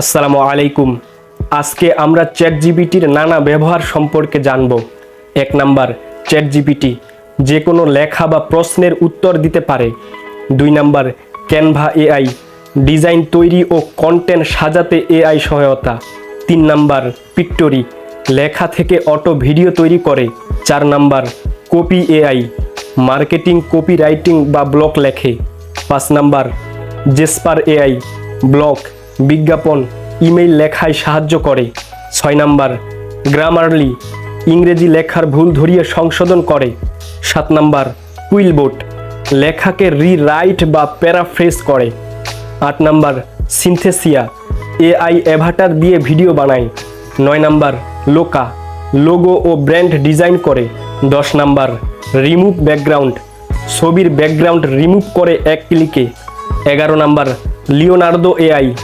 আসসালামু আলাইকুম। আজকে আমরা চ্যাট জিপিটির নানা ব্যবহার সম্পর্কে জানব। এক নাম্বার চ্যাট জিপিটি যে কোনো লেখা বা প্রশ্নের উত্তর দিতে পারে। দুই নাম্বার, ক্যানভা এআই ডিজাইন তৈরি ও কন্টেন্ট সাজাতে এআই সহায়তা। তিন নাম্বার, পিক্টোরি লেখা থেকে অটো ভিডিও তৈরি করে। চার number, copy AI marketing copy writing বা ব্লগ লেখে। পাঁচ নাম্বার, জেসপার এআই ব্লগ বিজ্ঞাপন, ইমেইল লেখায় সাহায্য করে। ছয় নাম্বার, গ্রামারলি, ইংরেজি লেখার ভুল ধরিয়ে সংশোধন করে। সাত নাম্বার, কুইলবোট, লেখাকে রিরাইট বা প্যারাফ্রেস করে। আট নাম্বার, সিনথেসিয়া, এআই অ্যাভাটার দিয়ে ভিডিও বানায়। নয় নাম্বার, লোকা, লোগো ও ব্র্যান্ড ডিজাইন করে। দশ নাম্বার, রিমুভ ব্যাকগ্রাউন্ড, ছবির ব্যাকগ্রাউন্ড রিমুভ করে এক ক্লিকে। এগারো নাম্বার, লিওনার্দো এআই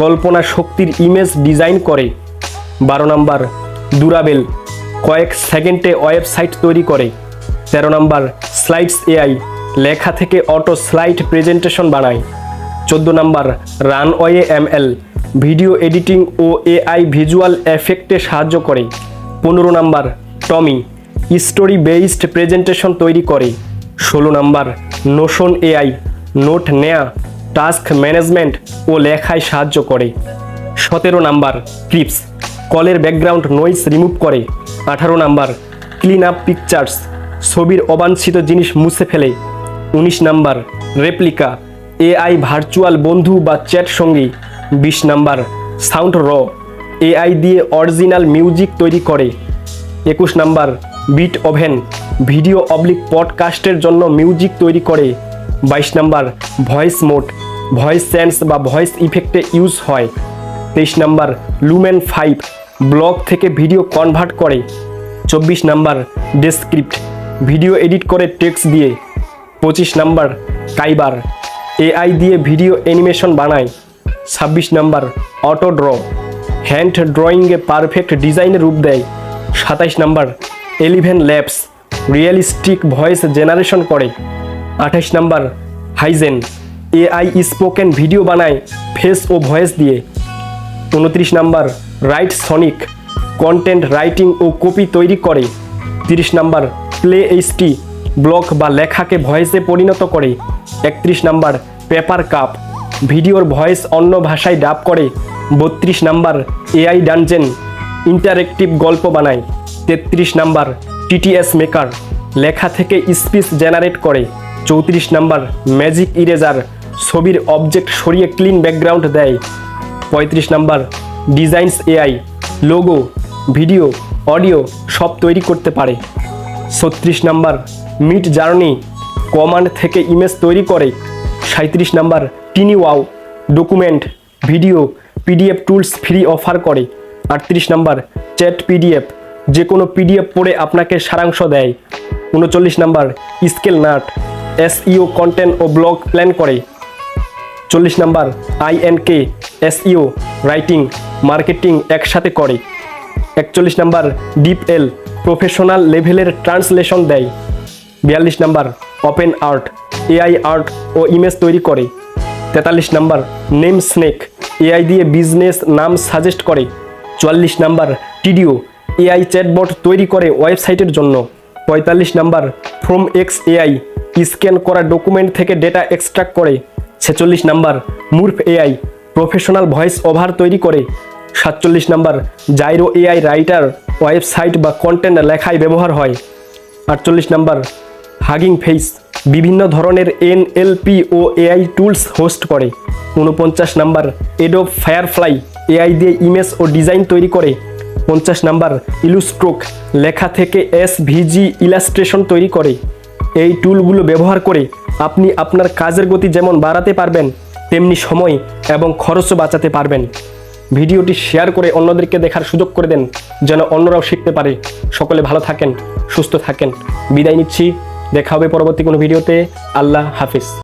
কল্পনা শক্তির ইমেজ ডিজাইন করে। বারো নাম্বার দুরাবেল কয়েক সেকেন্ডে ওয়েবসাইট তৈরি করে। তেরো নাম্বার স্লাইডস এআই লেখা থেকে অটো স্লাইড প্রেজেন্টেশন বানায়। চোদ্দ number Runway ML video editing ও এআই ভিজুয়াল এফেক্টে সাহায্য করে। পনেরো number Tome story based presentation তৈরি করে। ষোলো নাম্বার নোশন এআই নোট নেয়া। টাস্ক ম্যানেজমেন্ট ও লেখায় সাহায্য করে। সতেরো নাম্বার, ক্লিপস। কলের ব্যাকগ্রাউন্ড নয়েস রিমুভ করে। আঠারো নাম্বার, ক্লিন আপ পিকচার্স। ছবির অবাঞ্ছিত জিনিস মুছে ফেলে। উনিশ নাম্বার, রেপ্লিকা। এআই ভার্চুয়াল বন্ধু বা চ্যাট সঙ্গী। বিশ নাম্বার, সাউন্ড র। এআই দিয়ে অরিজিনাল মিউজিক তৈরি করে। একুশ নাম্বার বিট ওভেন ভিডিও অবলিক পডকাস্টের জন্য মিউজিক তৈরি করে। বাইশ number, voice mod, voice sense বা ভয়েস ইফেক্টে ইউজ হয়। তেইশ নাম্বার, লুমেন ফাইভ, ব্লগ থেকে ভিডিও কনভার্ট করে। চব্বিশ নাম্বার, ডেসক্রিপ্ট, ভিডিও এডিট করে টেক্সট দিয়ে। পঁচিশ নাম্বার, কাইবার, এআই দিয়ে ভিডিও অ্যানিমেশন বানায়। ছাব্বিশ নাম্বার, অটো ড্র হ্যান্ড ড্রয়িংয়ে পারফেক্ট ডিজাইনের রূপ দেয়। সাতাইশ number, Eleven Labs, realistic voice generation করে। আঠাইশ number, HeyGen, AI spoken video বানায় ফেস ও ভয়েস দিয়ে। উনত্রিশ number, Writesonic, content writing ও কপি তৈরি করে। তিরিশ নাম্বার, প্লে এইচটি ব্লগ বা লেখাকে ভয়েসে পরিণত করে। একত্রিশ নাম্বার, পেপার কাপ, ভিডিওর ভয়েস অন্য ভাষায় ডাব করে। বত্রিশ নাম্বার, এআই ডানজেন, ইন্টারেক্টিভ গল্প বানায়। তেত্রিশ নাম্বার, টিটিএস মেকার, লেখা থেকে স্পিচ জেনারেট করে। চৌত্রিশ নাম্বার ম্যাজিক ইরেজার ছবির অবজেক্ট সরিয়ে ক্লিন ব্যাকগ্রাউন্ড দেয়। পঁয়ত্রিশ number Designs AI, logo, video, audio সব তৈরি করতে পারে। ছত্রিশ নাম্বার মিট জার্নি, কমান্ড থেকে ইমেজ তৈরি করে। সাঁত্রিশ number TinyWow, document, video, PDF tools free offer করে। আটত্রিশ নাম্বার চ্যাট পিডিএফ যে কোনো পিডিএফ পড়ে আপনাকে সারাংশ দেয়। উনচল্লিশ number Scalenut. SEO content ও ব্লগ প্ল্যান করে। চল্লিশ number INK SEO writing marketing একসাথে করে। একচল্লিশ নাম্বার ডিপ এল প্রফেশনাল লেভেলের ট্রান্সলেশন দেয়। বিয়াল্লিশ number open art AI art ও ইমেজ তৈরি করে। তেতাল্লিশ নাম্বার নেম স্নেক এআই দিয়ে বিজনেস নাম সাজেস্ট করে। চুয়াল্লিশ নাম্বার টিডিও এআই চ্যাটবট তৈরি করে ওয়েবসাইটের জন্য। পঁয়তাল্লিশ number form X AI scan করা ডকুমেন্ট থেকে ডেটা এক্সট্রাক্ট করে। ছেচল্লিশ number Murf AI, professional voice over তৈরি করে। সাতচল্লিশ number, Zyro AI writer, website বা কন্টেন্ট লেখায় ব্যবহার হয়। আটচল্লিশ নাম্বার, হাগিং ফেস বিভিন্ন ধরনের এনএলপি ও এআই টুলস হোস্ট করে। উনপঞ্চাশ নাম্বার এডো ফায়ারফ্লাই, এআই দিয়ে ইমেজ ও ডিজাইন তৈরি করে। পঞ্চাশ নাম্বার, ইলুস্ট্রোক, লেখা থেকে এস ভিজি ইলাস্ট্রেশন তৈরি করে। এই টুলগুলো ব্যবহার করে আপনি আপনার কাজের গতি যেমন বাড়াতে পারবেন, তেমনি সময় এবং খরচও বাঁচাতে পারবেন। ভিডিওটি শেয়ার করে অন্যদেরকে দেখার সুযোগ করে দেন, যেন অন্যরাও শিখতে পারে। সকলে ভালো থাকেন, সুস্থ থাকেন। বিদায় নিচ্ছি। দেখা হবে পরবর্তী কোনো ভিডিওতে। আল্লাহ হাফিজ।